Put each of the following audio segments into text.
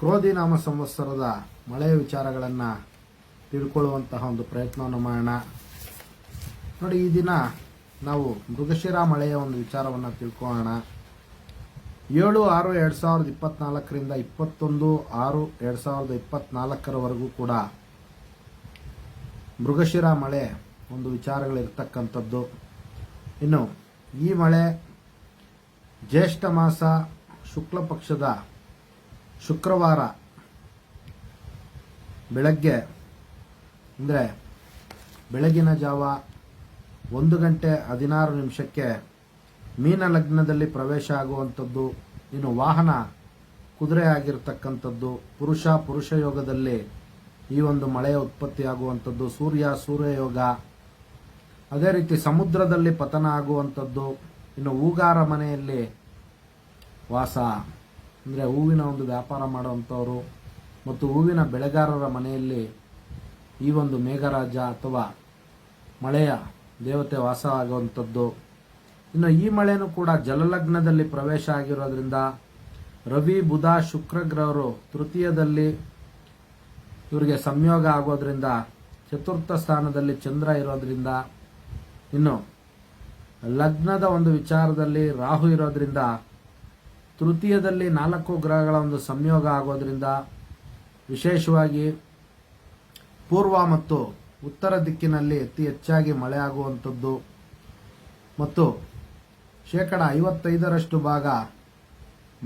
ಕ್ರೋಧಿ ನಾಮ ಸಂವತ್ಸರದ ಮಳೆಯ ವಿಚಾರಗಳನ್ನು ತಿಳ್ಕೊಳ್ಳುವಂತಹ ಒಂದು ಪ್ರಯತ್ನವನ್ನು ಮಾಡೋಣ. ನೋಡಿ, ಈ ದಿನ ನಾವು ಮೃಗಶಿರ ಮಳೆಯ ಒಂದು ವಿಚಾರವನ್ನು ತಿಳ್ಕೊಳ್ಳೋಣ. ಏಳು ಆರು ಎರಡು ಸಾವಿರದ ಇಪ್ಪತ್ನಾಲ್ಕರಿಂದ ಇಪ್ಪತ್ತೊಂದು ಆರು ಎರಡು ಸಾವಿರದ ಇಪ್ಪತ್ನಾಲ್ಕರವರೆಗೂ ಕೂಡ ಮೃಗಶಿರ ಮಳೆ ಒಂದು ವಿಚಾರಗಳಿರ್ತಕ್ಕಂಥದ್ದು. ಇನ್ನು ಈ ಮಳೆ ಜ್ಯೇಷ್ಠ ಮಾಸ ಶುಕ್ಲ ಪಕ್ಷದ ಶುಕ್ರವಾರ ಬೆಳಗ್ಗೆ, ಅಂದರೆ ಬೆಳಗಿನ ಜಾವ ಒಂದು ಗಂಟೆ ಹದಿನಾರು ನಿಮಿಷಕ್ಕೆ ಮೀನ ಲಗ್ನದಲ್ಲಿ ಪ್ರವೇಶ ಆಗುವಂಥದ್ದು, ಇನ್ನು ವಾಹನ ಕುದುರೆ ಆಗಿರತಕ್ಕಂಥದ್ದು, ಪುರುಷ ಪುರುಷ ಯೋಗದಲ್ಲಿ ಈ ಒಂದು ಮಳೆಯ ಉತ್ಪತ್ತಿಯಾಗುವಂಥದ್ದು ಸೂರ್ಯ ಸೂರ್ಯ ಯೋಗ. ಅದೇ ರೀತಿ ಸಮುದ್ರದಲ್ಲಿ ಪತನ ಆಗುವಂಥದ್ದು, ಇನ್ನು ಊಗಾರ ಮನೆಯಲ್ಲಿ ವಾಸ. ಅಂದರೆ ಹೂವಿನ ಒಂದು ವ್ಯಾಪಾರ ಮಾಡುವಂಥವರು ಮತ್ತು ಹೂವಿನ ಬೆಳೆಗಾರರ ಮನೆಯಲ್ಲಿ ಈ ಒಂದು ಮೇಘರಾಜ ಅಥವಾ ಮಳೆಯ ದೇವತೆ ವಾಸ ಆಗುವಂಥದ್ದು ಇನ್ನು ಈ ಮಳೆಯೂ ಕೂಡ ಜಲಲಗ್ನದಲ್ಲಿ ಪ್ರವೇಶ ಆಗಿರೋದ್ರಿಂದ ರವಿ, ಬುಧ, ಶುಕ್ರ ಗ್ರಹರು ತೃತೀಯದಲ್ಲಿ ಇವರಿಗೆ ಸಂಯೋಗ ಆಗೋದ್ರಿಂದ ಚತುರ್ಥ ಸ್ಥಾನದಲ್ಲಿ ಚಂದ್ರ ಇರೋದ್ರಿಂದ ಇನ್ನು ಲಗ್ನದ ಒಂದು ವಿಚಾರದಲ್ಲಿ ರಾಹು ಇರೋದ್ರಿಂದ ತೃತೀಯದಲ್ಲಿ ನಾಲ್ಕು ಗ್ರಹಗಳ ಒಂದು ಸಂಯೋಗ ಆಗೋದ್ರಿಂದ ವಿಶೇಷವಾಗಿ ಪೂರ್ವ ಮತ್ತು ಉತ್ತರ ದಿಕ್ಕಿನಲ್ಲಿ ಅತಿ ಹೆಚ್ಚಾಗಿ ಮಳೆ ಆಗುವಂಥದ್ದು. ಮತ್ತು ಶೇಕಡ ಐವತ್ತೈದರಷ್ಟು ಭಾಗ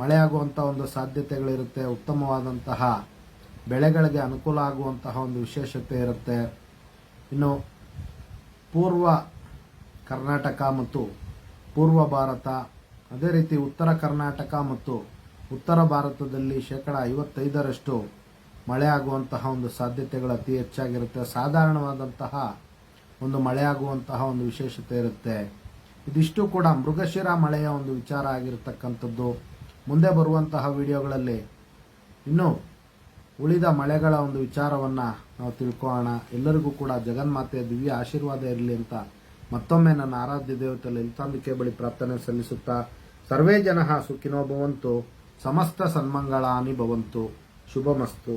ಮಳೆಯಾಗುವಂಥ ಒಂದು ಸಾಧ್ಯತೆಗಳಿರುತ್ತೆ. ಉತ್ತಮವಾದಂತಹ ಬೆಳೆಗಳಿಗೆ ಅನುಕೂಲ ಆಗುವಂತಹ ಒಂದು ವಿಶೇಷತೆ ಇರುತ್ತೆ. ಇನ್ನು ಪೂರ್ವ ಕರ್ನಾಟಕ ಮತ್ತು ಪೂರ್ವ ಭಾರತ ಅದೇ ರೀತಿ ಉತ್ತರ ಕರ್ನಾಟಕ ಮತ್ತು ಉತ್ತರ ಭಾರತದಲ್ಲಿ ಶೇಕಡ ಐವತ್ತೈದರಷ್ಟು ಮಳೆ ಆಗುವಂತಹ ಒಂದು ಸಾಧ್ಯತೆಗಳು ಅತಿ ಹೆಚ್ಚಾಗಿರುತ್ತೆ. ಸಾಧಾರಣವಾದಂತಹ ಒಂದು ಮಳೆ ಆಗುವಂತಹ ಒಂದು ವಿಶೇಷತೆ ಇರುತ್ತೆ. ಇದಿಷ್ಟು ಕೂಡ ಮೃಗಶಿರ ಮಳೆಯ ಒಂದು ವಿಚಾರ ಆಗಿರತಕ್ಕಂಥದ್ದು. ಮುಂದೆ ಬರುವಂತಹ ವಿಡಿಯೋಗಳಲ್ಲಿ ಇನ್ನು ಉಳಿದ ಮಳೆಗಳ ಒಂದು ವಿಚಾರವನ್ನು ನಾವು ತಿಳ್ಕೊಳ್ಳೋಣ. ಎಲ್ಲರಿಗೂ ಕೂಡ ಜಗನ್ಮಾತೆಯ ದಿವ್ಯ ಆಶೀರ್ವಾದ ಇರಲಿ ಅಂತ ಮತ್ತೊಮ್ಮೆ ನನ್ನ ಆರಾಧ್ಯ ದೇವತೆಯಲ್ಲಿ ಲಲಿತಾಂಬಿಕೆ ಬಳಿ ಪ್ರಾರ್ಥನೆ ಸಲ್ಲಿಸುತ್ತಾ ಸರ್ವೇ ಜನ ಸುಖಿನೋ ಭವಂತು ಸಮಸ್ತ ಸನ್ಮಂಗಳಾನಿ ಭವಂತು ಶುಭಮಸ್ತು.